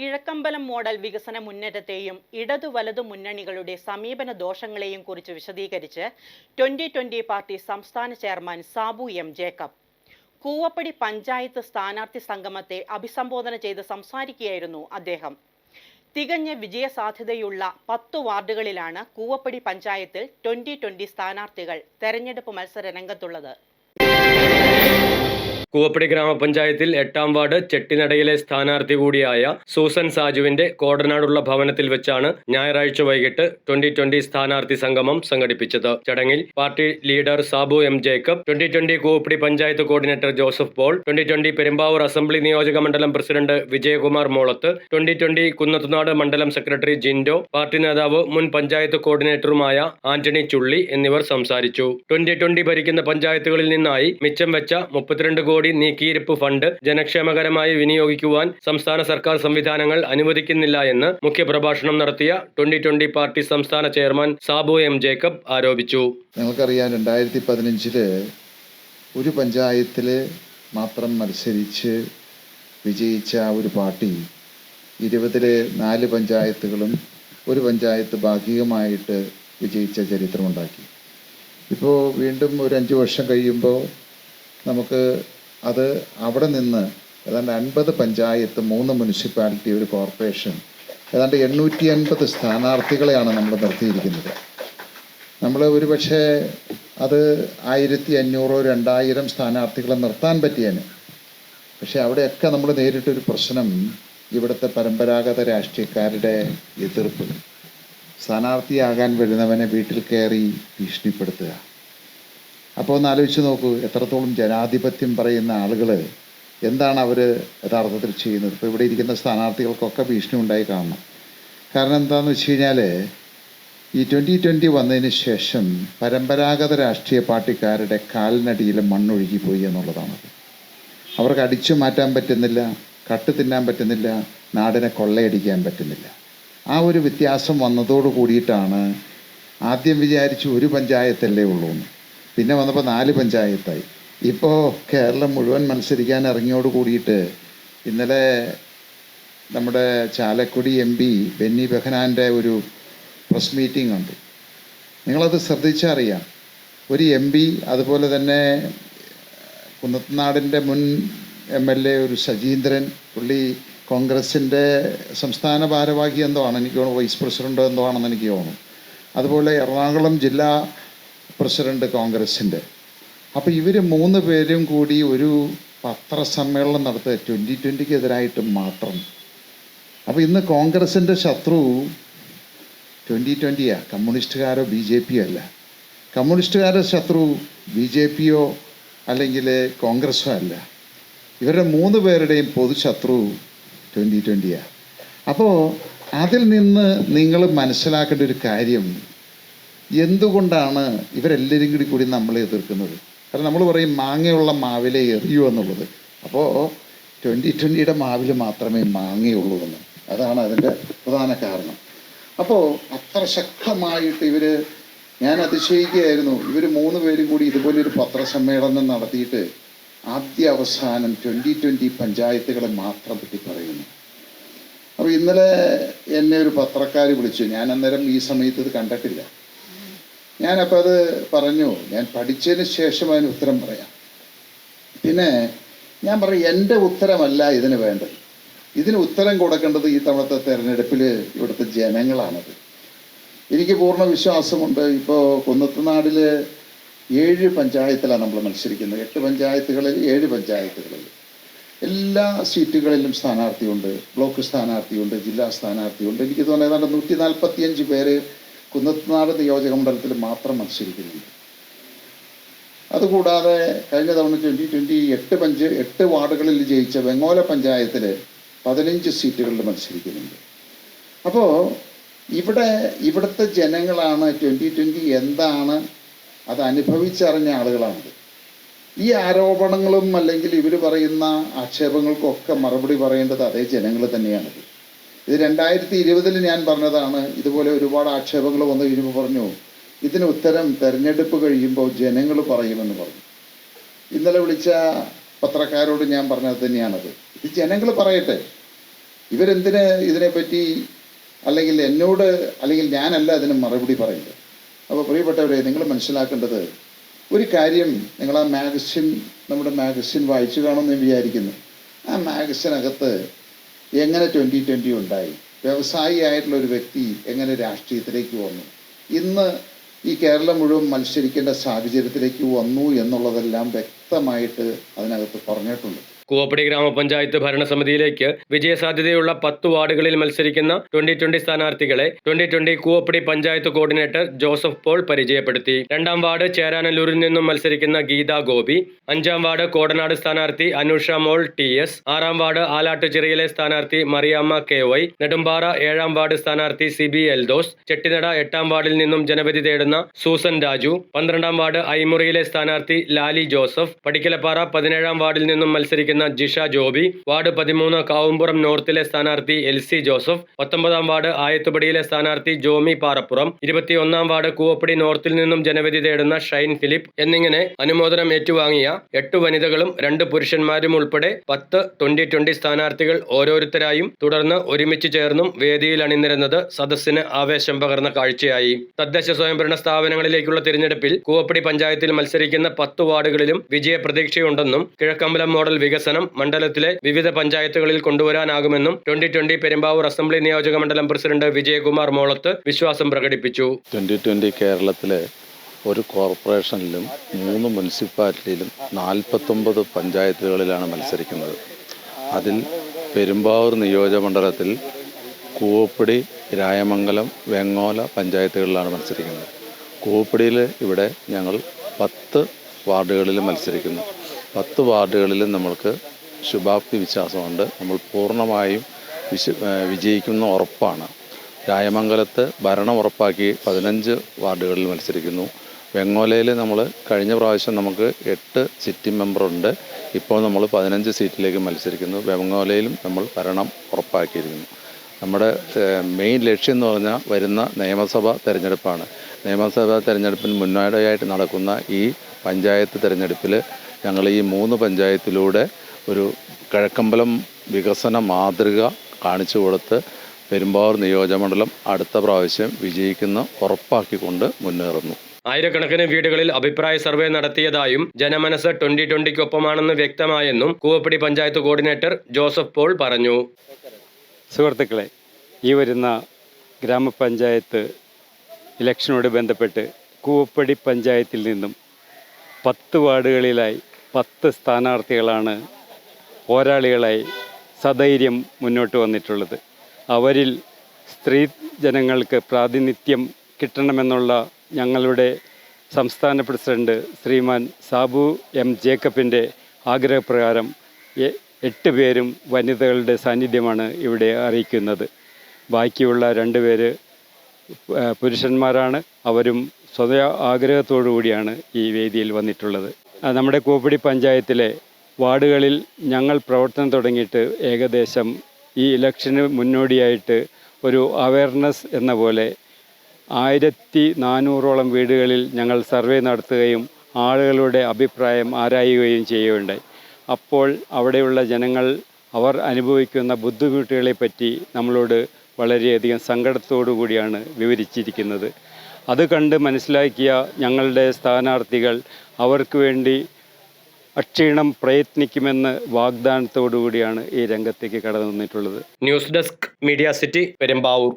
Kizhakkambalam model വികസന മുന്നേറ്റത്തെയും ഇടതു വലതു മുന്നണികളുടെ സമീപന ദോഷങ്ങളെയും കുറിച്ച് വിശദീകരിച്ച് ട്വന്റി ട്വന്റി പാർട്ടി സംസ്ഥാന ചെയർമാൻ സാബു എം ജേക്കബ്. കൂവപ്പടി പഞ്ചായത്ത് സ്ഥാനാർത്ഥി സംഗമത്തെ അഭിസംബോധന ചെയ്ത് സംസാരിക്കുകയായിരുന്നു അദ്ദേഹം. തികഞ്ഞ വിജയസാധ്യതയുള്ള പത്തു വാർഡുകളിലാണ് കൂവപ്പടി പഞ്ചായത്തിൽ ട്വന്റി ട്വന്റി സ്ഥാനാർത്ഥികൾ തെരഞ്ഞെടുപ്പ് മത്സര രംഗത്തുള്ളത്. കൂവപ്പടി ഗ്രാമപഞ്ചായത്തിൽ എട്ടാം വാർഡ് ചെട്ടിനടയിലെ സ്ഥാനാർത്ഥി കൂടിയായ സൂസൻ സാജുവിന്റെ കോടനാടുള്ള ഭവനത്തിൽ വെച്ചാണ് ഞായറാഴ്ച വൈകിട്ട് ട്വന്റി ട്വന്റി സ്ഥാനാർത്ഥി സംഗമം സംഘടിപ്പിച്ചത്. ചടങ്ങിൽ party leader Sabu M Jacob twenty twenty Koovappady panchayat coordinator Joseph Paul twenty twenty Perumbavoor assembly നിയോജക മണ്ഡലം president Vijayakumar Molath twenty twenty Kunnathunad മണ്ഡലം സെക്രട്ടറി ജിൻഡോ പാർട്ടി നേതാവ് മുൻ പഞ്ചായത്ത് കോർഡിനേറ്ററുമായ ആന്റണി ചുള്ളി എന്നിവർ സംസാരിച്ചു. ട്വന്റി ട്വന്റി ഭരിക്കുന്ന പഞ്ചായത്തുകളിൽ നിന്നായി മിച്ചം വെച്ച മുപ്പത്തിരണ്ട് കോടി നീക്കിയിരിപ്പ് ഫണ്ട് ജനക്ഷേമകരമായി വിനിയോഗിക്കുവാൻ സംസ്ഥാന സർക്കാർ സംവിധാനങ്ങൾ അനുവദിക്കുന്നില്ല എന്ന് മുഖ്യപ്രഭാഷണം നടത്തിയ ട്വന്റി ട്വന്റി പാർട്ടി സംസ്ഥാന ചെയർമാൻ സാബു എം ജേക്കബ് ആരോപിച്ചു. നമുക്കറിയാം രണ്ടായിരത്തി പതിനഞ്ചിൽ ഒരു പഞ്ചായത്തിൽ മാത്രം മത്സരിച്ച് വിജയിച്ച ഒരു പാർട്ടി ഇരുപതിലെ നാല് പഞ്ചായത്തുകളും ഒരു പഞ്ചായത്ത് ഭാഗികമായിട്ട് വിജയിച്ച ചരിത്രമുണ്ടാക്കി. ഇപ്പോൾ വീണ്ടും ഒരു അഞ്ച് വർഷം കഴിയുമ്പോൾ നമുക്ക് അത് അവിടെ നിന്ന് ഏതാണ്ട് അൻപത് പഞ്ചായത്ത് മൂന്ന് മുനിസിപ്പാലിറ്റി ഒരു കോർപ്പറേഷൻ ഏതാണ്ട് എണ്ണൂറ്റി അൻപത് സ്ഥാനാർത്ഥികളെയാണ് നമ്മൾ നിർത്തിയിരിക്കുന്നത്. നമ്മൾ ഒരു പക്ഷേ അത് ആയിരത്തി അഞ്ഞൂറോ രണ്ടായിരം സ്ഥാനാർത്ഥികളെ നിർത്താൻ പറ്റിയേനെ. പക്ഷെ അവിടെയൊക്കെ നമ്മൾ നേരിട്ടൊരു പ്രശ്നം ഇവിടുത്തെ പരമ്പരാഗത രാഷ്ട്രീയക്കാരുടെ എതിർപ്പ്. സ്ഥാനാർത്ഥിയാകാൻ വരുന്നവനെ വീട്ടിൽ കയറി ഭീഷണിപ്പെടുത്തുക. അപ്പോൾ ഒന്ന് ആലോചിച്ച് നോക്കൂ എത്രത്തോളം ജനാധിപത്യം പറയുന്ന ആളുകൾ എന്താണ് അവർ യഥാർത്ഥത്തിൽ ചെയ്യുന്നത്? ഇപ്പോൾ ഇവിടെ ഇരിക്കുന്ന സ്ഥാനാർത്ഥികൾക്കൊക്കെ ഭീഷണി ഉണ്ടായി കാണണം. കാരണം എന്താണെന്ന് വെച്ച് കഴിഞ്ഞാൽ ഈ ട്വന്റി ട്വന്റി വന്നതിന് ശേഷം പരമ്പരാഗത രാഷ്ട്രീയ പാർട്ടിക്കാരുടെ കാലിനടിയിൽ മണ്ണൊഴുകിപ്പോയി എന്നുള്ളതാണ്. അവർക്ക് അടിച്ചു മാറ്റാൻ പറ്റുന്നില്ല കട്ട് തിന്നാൻ പറ്റുന്നില്ല നാടിനെ കൊള്ളയടിക്കാൻ പറ്റുന്നില്ല. ആ ഒരു വ്യത്യാസം വന്നതോട് കൂടിയിട്ടാണ് ആദ്യം വിചാരിച്ചു ഒരു പഞ്ചായത്തല്ലേ ഉള്ളൂ എന്ന് പിന്നെ വന്നപ്പോൾ നാല് പഞ്ചായത്തായി. ഇപ്പോൾ കേരളം മുഴുവൻ മത്സരിക്കാൻ ഇറങ്ങിയോട് കൂടിയിട്ട് ഇന്നലെ നമ്മുടെ ചാലക്കുടി എം പി ബെന്നി ബെഹനാന്റെ ഒരു പ്രസ് മീറ്റിംഗ് ഉണ്ട്. നിങ്ങളത് ശ്രദ്ധിച്ചറിയാം. ഒരു എം പി അതുപോലെ തന്നെ കുന്നത്തനാടിന്റെ മുൻ എം എൽ എ ഒരു സജീന്ദ്രൻ പുള്ളി കോൺഗ്രസിന്റെ സംസ്ഥാന ഭാരവാഹി എന്തോ ആണ് എനിക്ക് തോന്നുന്നു വൈസ് പ്രസിഡന്റ് എന്തോ ആണെന്ന് എനിക്ക് തോന്നുന്നു. അതുപോലെ എറണാകുളം ജില്ലാ പ്രസിഡന്റ് കോൺഗ്രസിന്റെ അപ്പോൾ ഇവർ മൂന്ന് പേരും കൂടി ഒരു പത്രസമ്മേളനം നടത്തുക ട്വന്റി ട്വന്റിക്ക് എതിരായിട്ട് മാത്രം. അപ്പോൾ ഇന്ന് കോൺഗ്രസിന്റെ ശത്രു ട്വന്റി ട്വന്റിയാ കമ്മ്യൂണിസ്റ്റുകാരോ ബി ജെ പിയോ അല്ല. കമ്മ്യൂണിസ്റ്റുകാരുടെ ശത്രു ബി ജെ പിയോ അല്ലെങ്കിൽ കോൺഗ്രസോ അല്ല. ഇവരുടെ മൂന്ന് പേരുടെയും പൊതു ശത്രു ട്വന്റി ട്വന്റിയാണ് അപ്പോൾ അതിൽ നിന്ന് നിങ്ങൾ മനസ്സിലാക്കേണ്ട ഒരു കാര്യം എന്തുകൊണ്ടാണ് ഇവരെല്ലാവരും കൂടി കൂടി നമ്മളെ എതിർക്കുന്നത്? കാരണം നമ്മൾ പറയും മാങ്ങയുള്ള മാവിലെ എറിയൂ എന്നുള്ളത്. അപ്പോൾ ട്വന്റി ട്വന്റിയുടെ മാവിൽ മാത്രമേ മാങ്ങയുള്ളൂ എന്ന്. അതാണ് അതിന്റെ പ്രധാന കാരണം. അപ്പോൾ അത്ര ശക്തമായിട്ട് ഇവർ ഞാൻ അതിശയിക്കുകയായിരുന്നു. ഇവർ മൂന്ന് പേരും കൂടി ഇതുപോലൊരു പത്രസമ്മേളനം നടത്തിയിട്ട് ആദ്യ അവസാനം ട്വന്റി ട്വന്റി പഞ്ചായത്തുകളെ മാത്രം പറ്റി പറയുന്നു. അപ്പോൾ ഇന്നലെ എന്നെ ഒരു പത്രക്കാർ വിളിച്ചു. ഞാൻ അന്നേരം ഈ സമയത്ത് ഇത് കണ്ടിട്ടില്ല. ഞാനപ്പോൾ അത് പറഞ്ഞു. ഞാൻ പഠിച്ചതിന് ശേഷം അതിന് ഉത്തരം പറയാം. പിന്നെ ഞാൻ പറയും എന്റെ ഉത്തരമല്ല ഇതിന് വേണ്ടത്. ഇതിന് ഉത്തരം കൊടുക്കേണ്ടത് ഈ തവണത്തെ തെരഞ്ഞെടുപ്പിൽ ഇവിടുത്തെ ജനങ്ങളാണത്. എനിക്ക് പൂർണ വിശ്വാസമുണ്ട്. ഇപ്പോൾ കുന്നത്തുനാടിൽ ഏഴ് പഞ്ചായത്തിലാണ് നമ്മൾ മത്സരിക്കുന്നത്. എട്ട് പഞ്ചായത്തുകളിൽ ഏഴ് പഞ്ചായത്തുകളിൽ എല്ലാ സീറ്റുകളിലും സ്ഥാനാർത്ഥിയുണ്ട്. ബ്ലോക്ക് സ്ഥാനാർത്ഥിയുണ്ട് ജില്ലാ സ്ഥാനാർത്ഥിയുണ്ട്. എനിക്ക് തോന്നുന്നത് ഏതാണ്ട് നൂറ്റി നാൽപ്പത്തിയഞ്ച് പേര് കുന്നത്തുനാട് നിയോജക മണ്ഡലത്തിൽ മാത്രം മത്സരിക്കുന്നുണ്ട്. അതുകൂടാതെ കഴിഞ്ഞ തവണ ട്വന്റി ട്വന്റി എട്ട് പഞ്ച് എട്ട് വാർഡുകളിൽ ജയിച്ച വെങ്ങോല പഞ്ചായത്തിൽ പതിനഞ്ച് സീറ്റുകളിൽ മത്സരിക്കുന്നുണ്ട്. അപ്പോൾ ഇവിടെ ഇവിടുത്തെ ജനങ്ങളാണ് ട്വന്റി ട്വന്റി എന്താണ് അത് അനുഭവിച്ചറിഞ്ഞ ആളുകളാണത് ഈ ആരോപണങ്ങളും അല്ലെങ്കിൽ ഇവർ പറയുന്ന ആക്ഷേപങ്ങൾക്കൊക്കെ മറുപടി പറയേണ്ടത് അതേ ജനങ്ങൾ തന്നെയാണത് ഇത് രണ്ടായിരത്തി ഇരുപതിൽ ഞാൻ പറഞ്ഞതാണ് ഇതുപോലെ ഒരുപാട് ആക്ഷേപങ്ങൾ വന്നു കഴിയുമ്പോൾ പറഞ്ഞു ഇതിന് ഉത്തരം തെരഞ്ഞെടുപ്പ് കഴിയുമ്പോൾ ജനങ്ങൾ പറയുമെന്ന് പറഞ്ഞു. ഇന്നലെ വിളിച്ച പത്രക്കാരോട് ഞാൻ പറഞ്ഞത് തന്നെയാണത്. ഇത് ജനങ്ങൾ പറയട്ടെ. ഇവരെന്തിന് ഇതിനെപ്പറ്റി അല്ലെങ്കിൽ എന്നോട് അല്ലെങ്കിൽ ഞാനല്ല അതിന് മറുപടി പറയുന്നത്? അപ്പോൾ പ്രിയപ്പെട്ടവരെ നിങ്ങൾ മനസ്സിലാക്കേണ്ടത് ഒരു കാര്യം നിങ്ങൾ ആ മാഗസിൻ നമ്മുടെ മാഗസിൻ വായിച്ചു കാണുമെന്ന് വിചാരിക്കുന്നു. ആ മാഗസിനകത്ത് എങ്ങനെ ട്വന്റി ട്വന്റി ഉണ്ടായി? വ്യവസായിയായിട്ടുള്ള ഒരു വ്യക്തി എങ്ങനെ രാഷ്ട്രീയത്തിലേക്ക് വന്നു? ഇന്ന് ഈ കേരളം മുഴുവൻ മത്സരിക്കേണ്ട സാഹചര്യത്തിലേക്ക് വന്നു എന്നുള്ളതെല്ലാം വ്യക്തമായിട്ട് അതിനകത്ത് പറഞ്ഞിട്ടുണ്ട്. കൂവപ്പടി ഗ്രാമപഞ്ചായത്ത് ഭരണസമിതിയിലേക്ക് വിജയസാധ്യതയുള്ള പത്ത് വാർഡുകളിൽ മത്സരിക്കുന്ന ട്വന്റി ട്വന്റി സ്ഥാനാർത്ഥികളെ twenty twenty Koovappady panchayat coordinator Joseph Paul പരിചയപ്പെടുത്തി. രണ്ടാം വാർഡ് ചേരാനല്ലൂരിൽ നിന്നും മത്സരിക്കുന്ന ഗീത ഗോപി അഞ്ചാം വാർഡ് കോടനാട് സ്ഥാനാർത്ഥി അനുഷ മോൾ ടി എസ് ആറാം വാർഡ് ആലാട്ടുചിറയിലെ സ്ഥാനാർത്ഥി മറിയാമ്മ കെ വൈ നെടുമ്പാറ ഏഴാം വാർഡ് സ്ഥാനാർത്ഥി സി ബി എൽദോസ് ചെട്ടിനട എട്ടാം വാർഡിൽ നിന്നും ജനവിധി തേടുന്ന സൂസൻ രാജു പന്ത്രണ്ടാം വാർഡ് ഐമുറിയിലെ സ്ഥാനാർത്ഥി ലാലി ജോസഫ് പടിക്കലപ്പാറ പതിനേഴാം വാർഡിൽ നിന്നും മത്സരിക്കുന്ന ജിഷ ജോബി വാർഡ് പതിമൂന്ന് കാവുംപുറം നോർത്തിലെ സ്ഥാനാർത്ഥി എൽ സി ജോസഫ് പത്തൊമ്പതാം വാർഡ് ആയത്തുപടിയിലെ സ്ഥാനാർത്ഥി ജോമി പാറപ്പുറം ഇരുപത്തിയൊന്നാം വാർഡ് കൂവപ്പടി നോർത്തിൽ നിന്നും ജനവിധി തേടുന്ന ഷൈൻ ഫിലിപ്പ് എന്നിങ്ങനെ അനുമോദനം ഏറ്റുവാങ്ങിയ എട്ട് വനിതകളും രണ്ട് പുരുഷന്മാരും ഉൾപ്പെടെ പത്ത് ട്വന്റി ട്വന്റി സ്ഥാനാർത്ഥികൾ ഓരോരുത്തരായും തുടർന്ന് ഒരുമിച്ച് ചേർന്നും വേദിയിൽ അണിനിരുന്നത് സദസ്സിന് ആവേശം പകർന്ന കാഴ്ചയായി. തദ്ദേശ സ്വയംഭരണ സ്ഥാപനങ്ങളിലേക്കുള്ള തിരഞ്ഞെടുപ്പിൽ കൂവപ്പടി പഞ്ചായത്തിൽ മത്സരിക്കുന്ന പത്ത് വാർഡുകളിലും വിജയ പ്രതീക്ഷയുണ്ടെന്നും കിഴക്കമ്പലം മോഡൽ വികസനം മണ്ഡലത്തിലെ വിവിധ പഞ്ചായത്തുകളിൽ കൊണ്ടുവരാനാകുമെന്നും ട്വന്റി ട്വന്റി പെരുമ്പാവൂർ അസംബ്ലി നിയോജക മണ്ഡലം പ്രസിഡന്റ് വിജയകുമാർ മോളത്ത് വിശ്വാസം പ്രകടിപ്പിച്ചു. ട്വന്റി ട്വന്റി കേരളത്തിലെ ഒരു കോർപ്പറേഷനിലും മൂന്ന് മുനിസിപ്പാലിറ്റിയിലും നാൽപ്പത്തൊമ്പത് പഞ്ചായത്തുകളിലാണ് മത്സരിക്കുന്നത്. അതിൽ പെരുമ്പാവൂർ നിയോജകമണ്ഡലത്തിൽ കൂവപ്പടി രായമംഗലം വെങ്ങോല പഞ്ചായത്തുകളിലാണ് മത്സരിക്കുന്നത്. കൂവപ്പടിയിൽ ഇവിടെ ഞങ്ങൾ പത്ത് വാർഡുകളിൽ മത്സരിക്കുന്നു. പത്ത് വാർഡുകളിലും നമ്മൾക്ക് ശുഭാപ്തി വിശ്വാസമുണ്ട്. നമ്മൾ പൂർണമായും വിശ വിജയിക്കുന്ന ഉറപ്പാണ്. രായമംഗലത്ത് ഭരണം ഉറപ്പാക്കി പതിനഞ്ച് വാർഡുകളിൽ മത്സരിക്കുന്നു. വെങ്ങോലയിൽ നമ്മൾ കഴിഞ്ഞ പ്രാവശ്യം നമുക്ക് എട്ട് സിറ്റിംഗ് മെമ്പറുണ്ട്. ഇപ്പോൾ നമ്മൾ പതിനഞ്ച് സീറ്റിലേക്ക് മത്സരിക്കുന്നു. വെങ്ങോലയിലും നമ്മൾ ഭരണം ഉറപ്പാക്കിയിരിക്കുന്നു. നമ്മുടെ മെയിൻ ലക്ഷ്യം എന്ന് പറഞ്ഞാൽ വരുന്ന നിയമസഭാ തെരഞ്ഞെടുപ്പാണ്. നിയമസഭാ തെരഞ്ഞെടുപ്പിന് മുന്നോടിയായിട്ട് നടക്കുന്ന ഈ പഞ്ചായത്ത് തിരഞ്ഞെടുപ്പിൽ ഞങ്ങൾ ഈ മൂന്ന് പഞ്ചായത്തിലൂടെ ഒരു കിഴക്കമ്പലം വികസന മാതൃക കാണിച്ചു കൊടുത്ത് പെരുമ്പാവൂർ നിയോജകമണ്ഡലം അടുത്ത പ്രാവശ്യം വിജയിക്കുന്ന ഉറപ്പാക്കിക്കൊണ്ട് മുന്നേറുന്നു. ആയിരക്കണക്കിന് വീടുകളിൽ അഭിപ്രായ സർവേ നടത്തിയതായും ജനമനസ് ട്വന്റി ട്വന്റിക്കൊപ്പമാണെന്ന് വ്യക്തമായെന്നും കൂവപ്പടി പഞ്ചായത്ത് കോർഡിനേറ്റർ ജോസഫ് പോൾ പറഞ്ഞു. സുഹൃത്തുക്കളെ ഈ വരുന്ന ഗ്രാമപഞ്ചായത്ത് ഇലക്ഷനോട് ബന്ധപ്പെട്ട് കൂവപ്പടി പഞ്ചായത്തിൽ നിന്നും പത്ത് വാർഡുകളിലായി പത്ത് സ്ഥാനാർത്ഥികളാണ് പോരാളികളായി സധൈര്യം മുന്നോട്ട് വന്നിട്ടുള്ളത്. അവരിൽ സ്ത്രീ ജനങ്ങൾക്ക് പ്രാതിനിധ്യം കിട്ടണമെന്നുള്ള ഞങ്ങളുടെ സംസ്ഥാന പ്രസിഡന്റ് ശ്രീമാൻ സാബു എം ജേക്കബിന്റെ ആഗ്രഹപ്രകാരം എട്ട് പേരും വനിതകളുടെ സാന്നിധ്യമാണ് ഇവിടെ അറിയിക്കുന്നത്. ബാക്കിയുള്ള രണ്ട് പേര് പുരുഷന്മാരാണ്. അവരും സ്വയ ആഗ്രഹത്തോടു കൂടിയാണ് ഈ വേദിയിൽ വന്നിട്ടുള്ളത്. നമ്മുടെ കൂപ്പടി പഞ്ചായത്തിലെ വാർഡുകളിൽ ഞങ്ങൾ പ്രവർത്തനം തുടങ്ങിയിട്ട് ഏകദേശം ഈ ഇലക്ഷന് മുന്നോടിയായിട്ട് ഒരു അവയർനെസ് എന്ന പോലെ ആയിരത്തി നാനൂറോളം വീടുകളിൽ ഞങ്ങൾ സർവേ നടത്തുകയും ആളുകളുടെ അഭിപ്രായം ആരായുകയും ചെയ്യുകയുണ്ടായി. അപ്പോൾ അവിടെയുള്ള ജനങ്ങൾ അവർ അനുഭവിക്കുന്ന ബുദ്ധിമുട്ടുകളെ പറ്റി നമ്മളോട് വളരെയധികം സങ്കടത്തോടു കൂടിയാണ് വിവരിച്ചിരിക്കുന്നത്. അത് കണ്ട് മനസ്സിലാക്കിയ ഞങ്ങളുടെ സ്ഥാനാർത്ഥികൾ അവർക്ക് വേണ്ടി അക്ഷീണം പ്രയത്നിക്കുമെന്ന് വാഗ്ദാനത്തോടു കൂടിയാണ് ഈ രംഗത്തേക്ക് കടന്നു വന്നിട്ടുള്ളത് news desk media city Perumbavoor.